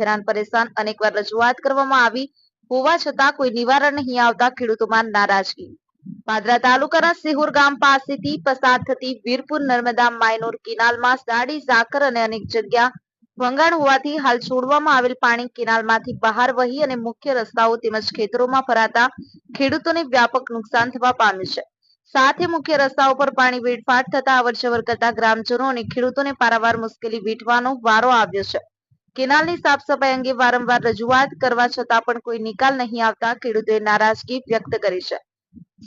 હેરાન પરેશાન. અનેકવાર રજૂઆત કરવામાં આવી હોવા છતાં કોઈ નિવારણ નહીં આવતા ખેડૂતોમાં નારાજગી. પાદરા તાલુકાના સિહોર ગામ પાસેથી પસાર થતી વીરપુર નર્મદા માઇનોર કેનાલમાં ઝાડી ઝાકર અને અનેક જગ્યા ભંગાણ હોવાથી હાલ છોડવામાં આવેલ પાણી કેનાલમાંથી બહાર વહી અને મુખ્ય રસ્તાઓ તેમજ ખેતરોમાં ભરાતા ખેડૂતોને વ્યાપક નુકસાન થવા પામ્યું છે. સાથે મુખ્ય રસ્તાઓ પર પાણી વેડફાટ થતા અવરજવર કરતા ગ્રામજનો અને ખેડૂતોને પારાવાર મુશ્કેલી વેઠવાનો વારો આવ્યો છે. કેનાલની સાફ સફાઈ અંગે વારંવાર રજૂઆત કરવા છતાં પણ કોઈ નિકાલ નહીં આવતા ખેડૂતોએ નારાજગી વ્યક્ત કરી છે.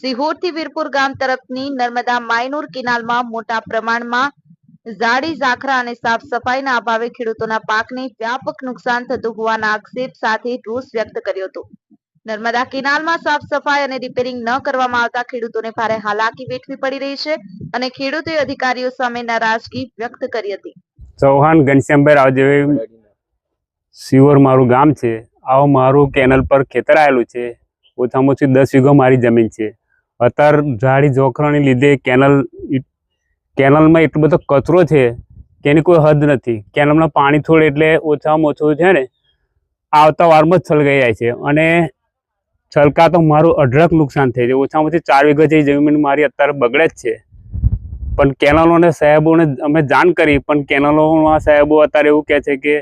સિહોરથી વીરપુર ગામ તરફની નર્મદા માયનુર કેનાલમાં મોટા પ્રમાણમાં ઝાડી, ઝાખરા અને સાફ સફાઈના અભાવે ખેડૂતોના પાકને વ્યાપક નુકસાન થતું હોવાના આક્ષેપ સાથે રોષ વ્યક્ત કર્યો હતો. નર્મદા કેનાલમાં સાફ સફાઈ અને રિપેરિંગ ન કરવામાં આવતા ખેડૂતોને ભારે હાલાકી વેઠવી પડી રહી છે અને ખેડૂતોએ અધિકારીઓ સામે નારાજગી વ્યક્ત કરી હતી. ચૌહાણ ઘનશ્યામભાઈ રાવજે સિવર મારું ગામ છે. આવો મારું કેનલ પર ખેતર આવેલું છે. ઓછામાં ઓછી દસ વીઘો મારી જમીન છે. અત્યારે ઝાડી જોખરાને લીધે કેનલ કેનલમાં એટલો બધો કચરો છે કે એની કોઈ હદ નથી. કેનલમાં પાણી છોડે એટલે ઓછામાં ઓછું છે ને, આવતા વારમાં જ છલકાઈ જાય છે. અને છલકા તો મારું અઢળક નુકસાન થાય છે. ઓછામાં ઓછી ચાર વીઘા જેવી જમીન મારી અત્યારે બગડે જ છે. પણ કેનલોને સાહેબોને અમે જાણ કરી, પણ કેનલોમાં સાહેબો અત્યારે એવું કહે છે કે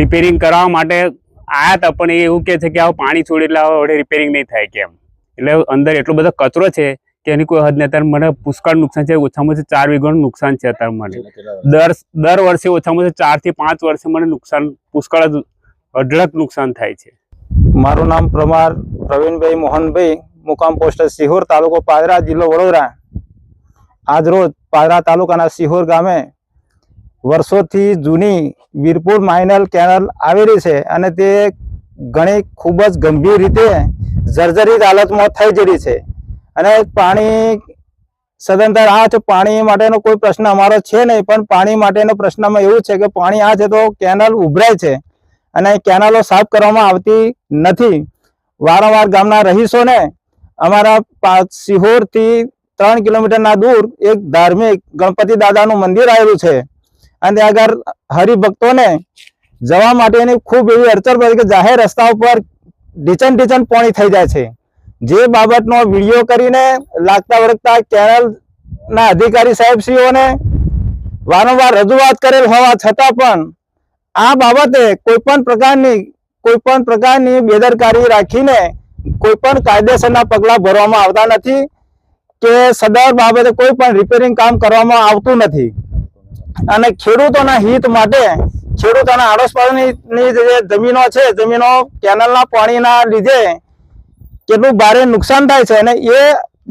રિપેરિંગ કરાવવા માટે આયા હતા, પણ એ એવું કહે છે કે આવું પાણી છોડે એટલે હવે રિપેરિંગ નહીં થાય કેમ એટલે અંદર એટલો બધો કચરો છે કે એની કોઈ હદ નહીં અત્યારે મને પુષ્કળ નુકસાન છે ઓછામાં ઓછું ચાર વીઘાનું નુકસાન છે અત્યારે મને. દર દર વર્ષે ઓછામાં ઓછું ચારથી પાંચ વર્ષે મને નુકસાન પુષ્કળ જ અઢળક નુકસાન થાય છે. મારું નામ પ્રમાર પ્રવીણભાઈ મોહનભાઈ મુકામ પોસ્ટ સિહોર તાલુકો પાદરા જિલ્લો વડોદરા. આજરોજ પાદરા તાલુકાના સિહોર ગામે વર્ષોથી જૂની વીરપુર માઇનલ કેનલ આવેલી છે અને તે ઘણી ખૂબ જ ગંભીર રીતે જર્જરિત હાલતમાં થઈ જતી છે. અને પાણી, સદંતર આ છે, પાણી માટેનો કોઈ પ્રશ્ન અમારો છે નહીં, પણ પાણી માટેનો પ્રશ્નમાં એવું છે કે પાણી આ છે તો કેનલ ઉભરાય છે અને કેનાલો સાફ કરવામાં આવતી નથી. વારંવાર ગામના રહીશોને અમારા સિહોરથી ત્રણ કિલોમીટરના દૂર એક ધાર્મિક ગણપતિ દાદાનું મંદિર આવેલું છે. અને ત્યાં આગળ હરિભક્તોને જવા માટેની ખૂબ એવી અડચણ પડે કે જાહેર રસ્તા ઉપર ઢીચણ ઢીચણ પાણી થઈ જાય છે. જે બાબતનો વીડિયો કરીને લાગતા વળગતા કેનલના અધિકારી સાહેબશ્રીઓને વારંવાર રજૂઆત કરેલ હોવા છતાં પણ આ બાબતે કોઈ પણ પ્રકારની, કોઈ પણ પ્રકારની બેદરકારી રાખીને કોઈ પણ કાયદેસરના પગલાં ભરવામાં આવતા નથી કે સદર બાબતે કોઈ પણ રિપેરિંગ કામ કરવામાં આવતું નથી. અને ખેડૂતોના હિત માટે, ખેડૂતોના આડોશપાડોની ની જે જમીનો છે, જમીનો કેનલના પાણીના લીધે કેટલું ભારે નુકસાન થાય છે અને એ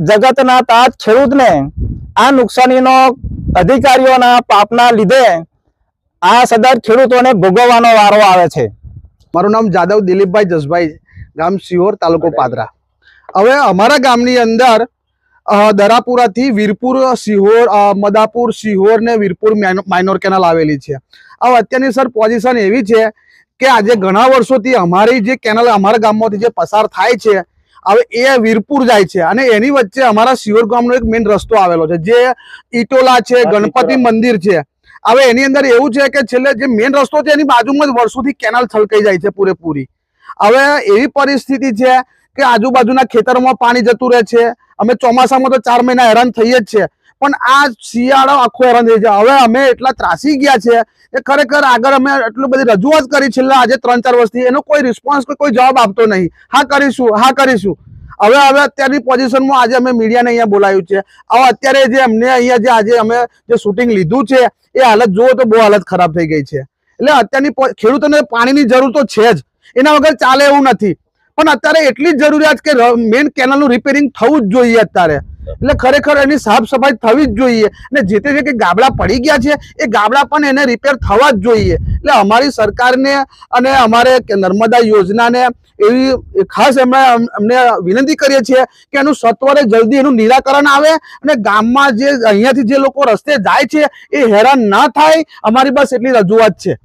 જગતના તાજ ખેડૂતને આ નુકસાનીનો અધિકારીઓના પાપના લીધે આ સદર ખેડૂતોને ભોગવવાનો વારો આવે છે. મારું નામ જાદવ દિલીપભાઈ જસભાઈ ગામ સિહોર તાલુકો પાદરા. હવે અમારા ગામની અંદર દરાપુરાથી વીરપુર સિહોર મદાપુર સિહોર ને વીરપુર માઇનોર કેનાલ આવેલી છે. હવે અત્યારની સર પોઝિશન એવી છે કે આજે ઘણા વર્ષોથી અમારી જે કેનાલ, અમારા ગામમાંથી જે પસાર થાય છે હવે એ વીરપુર જાય છે અને એની વચ્ચે અમારા શિયોર ગામનો એક મેઇન રસ્તો આવેલો છે જે ઈટોલા છે ગણપતિ મંદિર છે. હવે એની અંદર એવું છે કે છેલ્લે જે મેઇન રસ્તો છે એની બાજુમાં જ વર્ષોથી કેનાલ છલકાઈ જાય છે પૂરેપૂરી. હવે એવી પરિસ્થિતિ છે કે આજુબાજુના ખેતરોમાં પાણી જતું રહે છે. અમે ચોમાસામાં તો ચાર મહિના હેરાન થઈએ જ છે પણ આ શિયાળો આખો હેરાન છે હવે અમે એટલા ત્રાસી ગયા છે કે ખરેખર આગળ અમે એટલું બધી રજૂઆત કરી છેલ્લા આજે ત્રણ ચાર વર્ષથી. એનો કોઈ રિસ્પોન્સ કોઈ જવાબ આપતો નહીં. હા કરીશું હા કરીશું. હવે હવે અત્યારની પોઝિશનમાં આજે અમે મીડિયાને અહીંયા બોલાવ્યું છે. હવે અત્યારે જે અમને અહીંયા જે આજે અમે જે શૂટિંગ લીધું છે, એ હાલત જુઓ તો બહુ હાલત ખરાબ થઈ ગઈ છે. એટલે અત્યારની ખેડૂતોને પાણીની જરૂર તો છે જ. એના વગર ચાલે એવું નથી. પણ અત્યારે એટલી જ જરૂરિયાત કે મેઇન કેનાલનું રિપેરિંગ થવું જ જોઈએ અત્યારે. એટલે ખરેખર એની સાફ સફાઈ થવી જ જોઈએ. અને જે તે જે ગાબડા પડી ગયા છે, એ ગાબડા પણ એને રિપેર થવા જ જોઈએ. એટલે અમારી સરકારને અને અમારે નર્મદા યોજનાને એવી ખાસ એમણે અમને વિનંતી કરીએ છીએ કે એનું સત્વરે જલ્દી એનું નિરાકરણ આવે અને ગામમાં જે અહીંયાથી જે લોકો રસ્તે જાય છે, એ હેરાન ના થાય. અમારી બસ એટલી રજૂઆત છે.